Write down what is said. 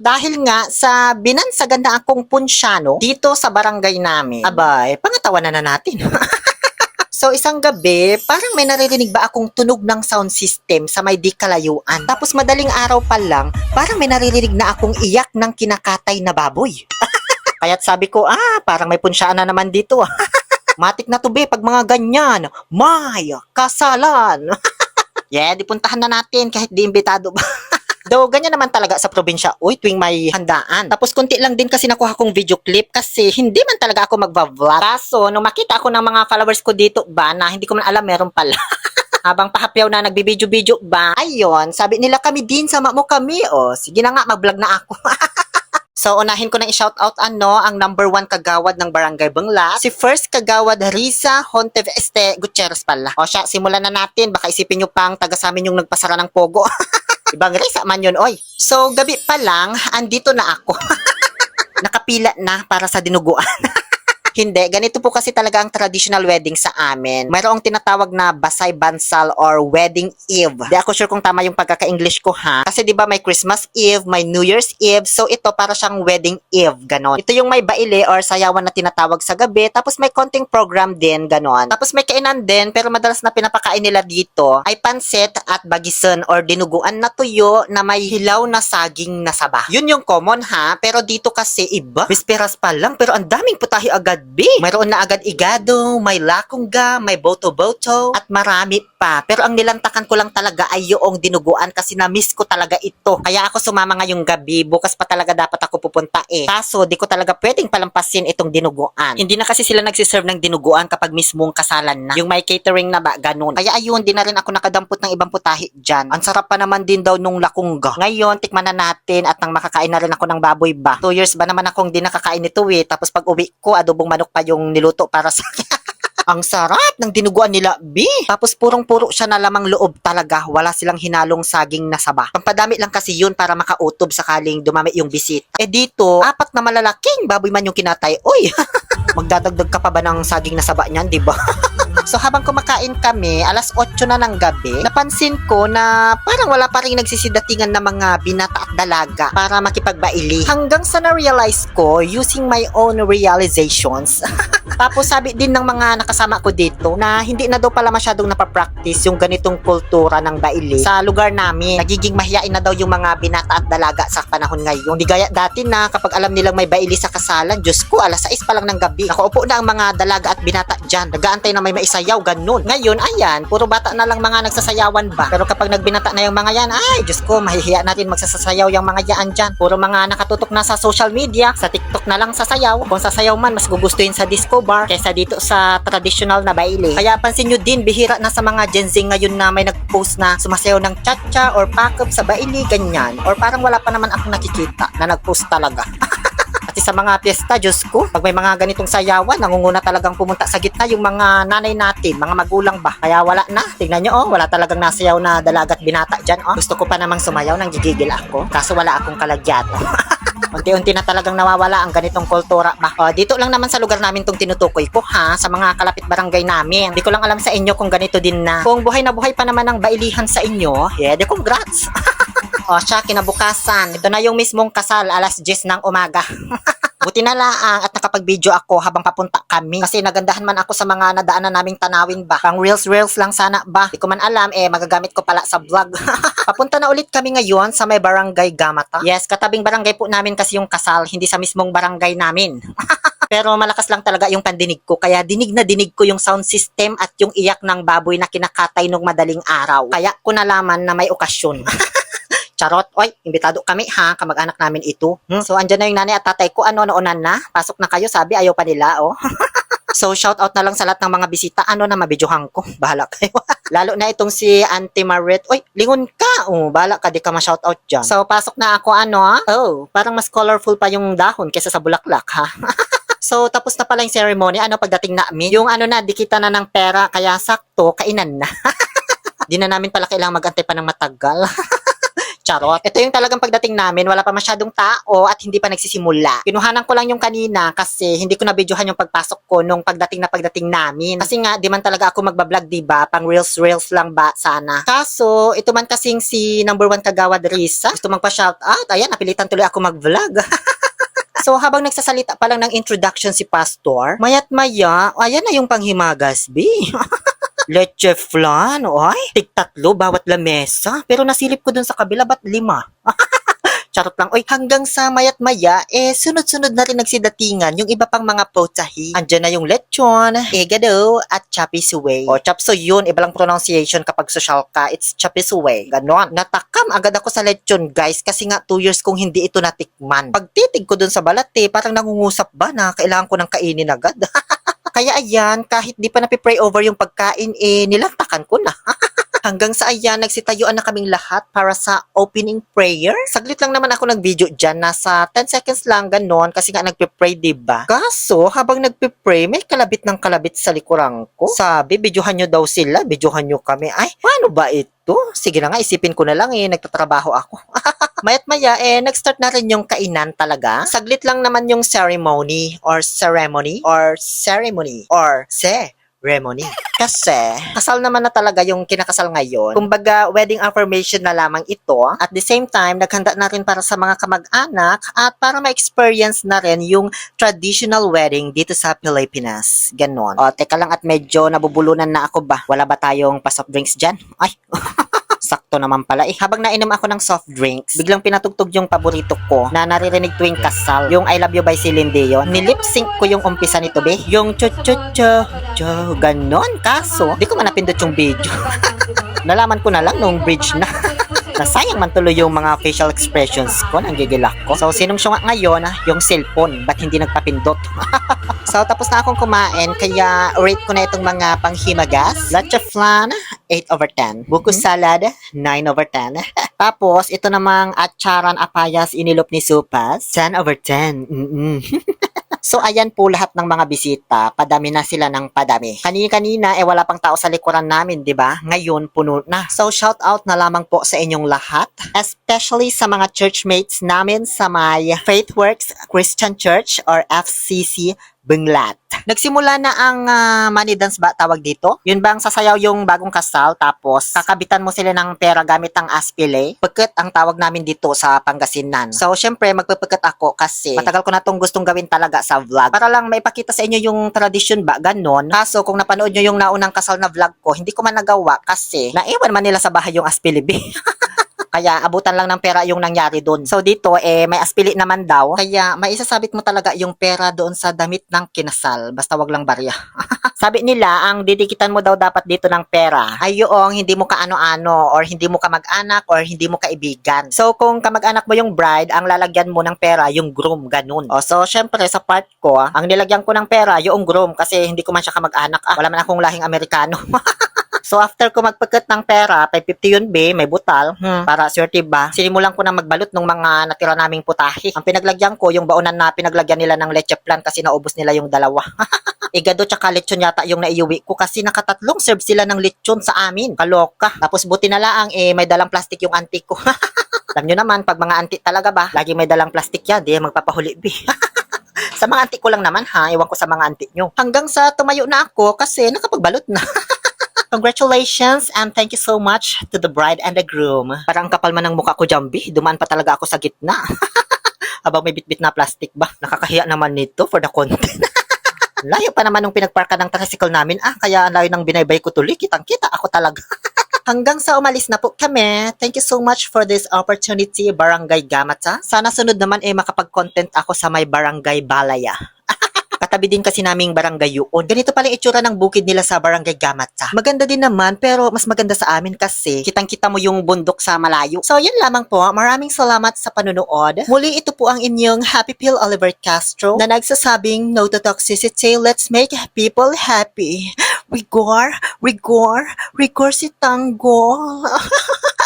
Dahil nga sa binansagan na akong punsyano dito sa barangay namin. Abay, pangatawanan na natin. So isang gabi, parang may naririnig ba akong tunog ng sound system sa may di kalayuan. Tapos madaling araw pa lang, parang may naririnig na akong iyak ng kinakatay na baboy. Kaya't sabi ko, ah, parang may punsyaan na naman dito. Matik na to be pag mga ganyan. May kasalan. yeah, di puntahan na natin kahit di imbitado ba. Though, ganyan naman talaga sa probinsya, uy, tuwing may handaan. Tapos, kunti lang din kasi nakuha kong video clip kasi hindi man talaga ako magva-vlog. Kaso, nung makita ako ng mga followers ko dito ba na hindi ko man alam meron pala. Habang pahapyaw na nagbibidyo-video ba, ayun, sabi nila kami din, sama mo kami. O, sige na nga, mag-vlog na ako. So, unahin ko nang i-shoutout ano, ang number one kagawad ng Barangay Bangla, si First Kagawad Risa Hontev Este Gutierrez pala. O siya, simulan na natin. Baka isipin nyo pang taga sa amin yung nagpasara ng pogo. Ibang Risa man yun, oy. So, gabi pa lang, andito na ako. Nakapila na para sa dinuguan. Hindi, ganito po kasi talaga ang traditional wedding sa amin. Mayroong tinatawag na Basay Bansal or Wedding Eve. Di ako sure kung tama yung pagkaka-English ko ha. Kasi di ba may Christmas Eve, may New Year's Eve, so ito para siyang Wedding Eve, ganon. Ito yung may baile or sayawan na tinatawag sa gabi, tapos may konting program din, ganon. Tapos may kainan din, pero madalas na pinapakain nila dito ay pansit at bagison or dinuguan na tuyo na may hilaw na saging na saba. Yun yung common ha, pero dito kasi iba. Bisperas pa lang, pero ang daming putahi agad B. Mayroon na agad igado, may lakongga, may boto-boto, at marami pa. Pero ang nilantakan ko lang talaga ay yung dinuguan kasi na-miss ko talaga ito. Kaya ako sumama ngayong gabi, bukas pa talaga dapat ako pupunta eh. Kaso, di ko talaga pwedeng palampasin itong dinuguan. Hindi na kasi sila nagsiserve ng dinuguan kapag mismong kasalan na. Yung may catering na ba, ganun. Kaya ayun, di na rin ako nakadampot ng ibang putahi dyan. Ang sarap pa naman din daw nung lakongga. Ngayon, tikman na natin at nang makakain na rin ako ng baboy ba. Two years ba naman akong di nakakain nito eh. Tapos pag uwi ko, adobong manok pa yung niluto para sa. Ang sarap ng dinuguan nila, B. Tapos purong-puro siya na lamang loob talaga. Wala silang hinalong saging na saba. Pampadami lang kasi yun para makautob sakaling dumami yung bisita. Eh dito, apat na malalaking baboy man yung kinatay. Uy, magdadagdag ka pa ba ng saging na saba niyan, di ba? So habang kumakain kami, alas 8 na ng gabi, napansin ko na parang wala pa rin nagsisidatingan ng mga binata at dalaga para makipagbaili. Hanggang sa na-realize ko, using my own realizations, tapos sabi din ng mga nakasama ko dito na hindi na daw pala masyadong napapractice yung ganitong kultura ng baili sa lugar namin. Nagiging mahiyain na daw yung mga binata at dalaga sa panahon ngayon. Di gaya dati na kapag alam nilang may baili sa kasalan, Diyos ko, alas 6 pa lang ng gabi. Nakaupo na ang mga dalaga at binata dyan. Nagaantay na may maisayaw, ganun. Ngayon, ayan, puro bata na lang mga nagsasayawan ba. Pero kapag nagbinata na yung mga yan, ay, Diyos ko, mahihiya natin magsasayaw yung mga yan dyan. Puro mga nakatutok na sa social media, sa TikTok na lang sasayaw. Kung sasayaw man, mas gugustuhin sa disco bar kaysa dito sa traditional na baile. Kaya pansin nyo din, bihira na sa mga Gen Z ngayon na may nag-post na sumasayaw ng cha-cha or pack-up sa baile, ganyan. Or parang wala pa naman ako nakikita na nag-post talaga. Pati sa mga piyesta, Diyos ko, pag may mga ganitong sayawan, nangunguna talagang pumunta sa gitna yung mga nanay natin, mga magulang ba. Kaya wala na. Tingnan nyo, oh, wala talagang nasayaw na dalagat binata dyan, oh. Gusto ko pa namang sumayaw, nang gigigil ako. Kaso wala akong kalagyato. Unti-unti na talagang nawawala ang ganitong kultura ba. O, dito lang naman sa lugar namin tong tinutukoy ko ha, sa mga kalapit barangay namin. Hindi ko lang alam sa inyo kung ganito din na. Kung buhay na buhay pa naman ang bailihan sa inyo, yeah, de congrats. o siya, kinabukasan. Ito na yung mismong kasal, alas 10 ng umaga. Buti na lang at nakapag-video ako habang papunta kami. Kasi nagandahan man ako sa mga nadaanan naming tanawin ba. Pang reels-reels lang sana ba. Di ko man alam, eh magagamit ko pala sa vlog. Papunta na ulit kami ngayon sa may barangay Gamata. Yes, katabing barangay po namin kasi yung kasal, hindi sa mismong barangay namin. Pero malakas lang talaga yung pandinig ko. Kaya dinig na dinig ko yung sound system at yung iyak ng baboy na kinakatay nung madaling araw. Kaya ko nalaman na may okasyon. Charot, oy, imbitado kami ha, kamag-anak namin ito. Hmm? So, andyan na yung nanay at tatay ko, ano, noonan na. Pasok na kayo, sabi, ayaw pa nila, oh. so, shout out na lang sa lahat ng mga bisita, ano na, mabidyohan ko. Bahala kayo. Lalo na itong si Auntie Marit. Oy, lingon ka. Oh, bahala ka, di ka ma-shout out dyan. So, pasok na ako, ano? Oh, parang mas colorful pa yung dahon kaysa sa bulaklak, ha? So, tapos na pala yung ceremony. Ano, pagdating namin, yung ano na, dikita na ng pera, kaya sakto, kainan na. Di na namin pala kailangang magantay pa ng matagal. Charot. Ito yung talagang pagdating namin, wala pa masyadong tao at hindi pa nagsisimula. Kinuhanan ko lang yung kanina kasi hindi ko na-videohan yung pagpasok ko nung pagdating na pagdating namin. Kasi nga, di man talaga ako magbablog, di ba? Pang reels-reels lang ba sana. Kaso, ito man kasing si number one kagawad Risa, gusto magpa-shoutout. Ayan, napilitan tuloy ako mag-vlog. So habang nagsasalita pa lang ng introduction si Pastor, mayat maya, ayan na yung panghimagas, B. Leche flan, oy. Tig tatlo bawat lamesa. Pero nasilip ko dun sa kabila, ba't lima? Charot lang. Oy, hanggang sa mayat maya, eh, sunod-sunod na rin nagsidatingan yung iba pang mga potahi. Andyan na yung lechon, egado, at chapi suey. O, yun, iba lang pronunciation kapag social ka, it's chapi suey. Ganon. Natakam agad ako sa lechon, guys, kasi nga 2 years kong hindi ito natikman. Pagtitig ko dun sa balat, eh, parang nangungusap ba na kailangan ko ng kainin agad. Kaya ayan, kahit di pa napipray over yung pagkain, eh, nilantakan ko na. Hanggang sa ayan, nagsitayuan na kaming lahat para sa opening prayer. Saglit lang naman ako nag-video dyan, nasa 10 seconds lang ganon kasi nga nagpe-pray, diba? Kaso, habang nagpe-pray, may kalabit ng kalabit sa likuran ko. Sabi, videohan nyo daw sila, videohan nyo kami. Ay, paano ba ito? Sige na nga, isipin ko na lang eh, nagtatrabaho ako. Mayat maya, eh, nag-start na rin yung kainan talaga. Saglit lang naman yung ceremony or ceremony or ceremony or se ceremony. Kasi, kasal naman na talaga yung kinakasal ngayon. Kumbaga, wedding affirmation na lamang ito. At the same time, naghanda na rin para sa mga kamag-anak at para ma-experience na rin yung traditional wedding dito sa Pilipinas. Ganon. O, teka lang at medyo nabubulunan na ako ba? Wala ba tayong pa-soft drinks dyan? Ay, Sakto naman pala eh. Habang nainom ako ng soft drinks, biglang pinatugtog yung paborito ko na naririnig tuwing kasal. Yung I Love You by Celine Dion. Nilip sync ko yung umpisa nito be. Yung chu chu chu chu ganon. Kaso, di ko man napindot yung video. Nalaman ko na lang nung bridge na. Nasayang man tuloy yung mga facial expressions ko nang gigilak ko. So, sinong syunga ngayon, ah, yung cellphone, ba't hindi nagpapindot? so, tapos na akong kumain, kaya rate ko na itong mga panghimagas. Leche flan, 8 over 10. Buko salad, 9 over 10. tapos, ito namang atcharan apayas inilop ni Supas, 10 over 10. Mm-mm. So ayan po lahat ng mga bisita, padami na sila ng padami. Kanina-kanina eh wala pang tao sa likuran namin, 'di ba? Ngayon puno na. So shout out na lamang po sa inyong lahat, especially sa mga churchmates namin sa may Faithworks Christian Church or FCC Benglat. Nagsimula na ang uh, money dance ba tawag dito? Yun bang sasayaw yung bagong kasal tapos kakabitan mo sila ng pera gamit ang aspile? Pagkat ang tawag namin dito sa Pangasinan. So syempre magpapagkat ako kasi matagal ko na tong gustong gawin talaga sa vlog. Para lang maipakita sa inyo yung tradition ba ganon. Kaso kung napanood nyo yung naunang kasal na vlog ko, hindi ko man nagawa kasi naiwan man nila sa bahay yung aspile Kaya abutan lang ng pera yung nangyari doon. So dito eh may aspili naman daw. Kaya maisasabit mo talaga yung pera doon sa damit ng kinasal. Basta wag lang barya. Sabi nila ang didikitan mo daw dapat dito ng pera ay yung hindi mo kaano-ano or hindi mo kamag-anak or hindi mo kaibigan. So kung kamag-anak mo yung bride, ang lalagyan mo ng pera yung groom ganun. O so syempre sa part ko, ang nilagyan ko ng pera yung groom kasi hindi ko man siya kamag-anak. Ah, wala man akong lahing Amerikano. So after ko magpagkat ng pera, 550 yun be, may butal, hmm, para swerte ba, sinimulan ko na magbalot ng mga natira naming putahe. Ang pinaglagyan ko, yung baunan na pinaglagyan nila ng leche plan kasi naubos nila yung dalawa. Igado tsaka lechon yata yung naiuwi ko kasi nakatatlong serve sila ng lechon sa amin. Kaloka. Tapos buti na lang eh may dalang plastic yung auntie ko. Alam nyo naman, pag mga auntie talaga ba, lagi may dalang plastic yan, di magpapahuli be. sa mga auntie ko lang naman ha, iwan ko sa mga auntie nyo. Hanggang sa tumayo na ako kasi nakapagbalot na. Congratulations and thank you so much to the bride and the groom. Parang kapal man ng mukha ko, Jambi. Dumaan pa talaga ako sa gitna. Habang may bitbit na plastic ba? Nakakahiya naman nito for the content. layo pa naman nung pinagparka ng tricycle namin. Ah, kaya ang layo ng binaybay ko tuloy. Kitang-kita ako talaga. Hanggang sa umalis na po kami. Thank you so much for this opportunity, Barangay Gamata. Sana sunod naman eh makapag-content ako sa may Barangay Balaya. Katabi din kasi naming barangay yun. Ganito pala yung itsura ng bukid nila sa barangay Gamata. Maganda din naman pero mas maganda sa amin kasi kitang-kita mo yung bundok sa malayo. So yun lamang po. Maraming salamat sa panunood. Muli ito po ang inyong Happy Pill Oliver Castro na nagsasabing no to toxicity. Let's make people happy. Rigor, rigor, rigor si tango.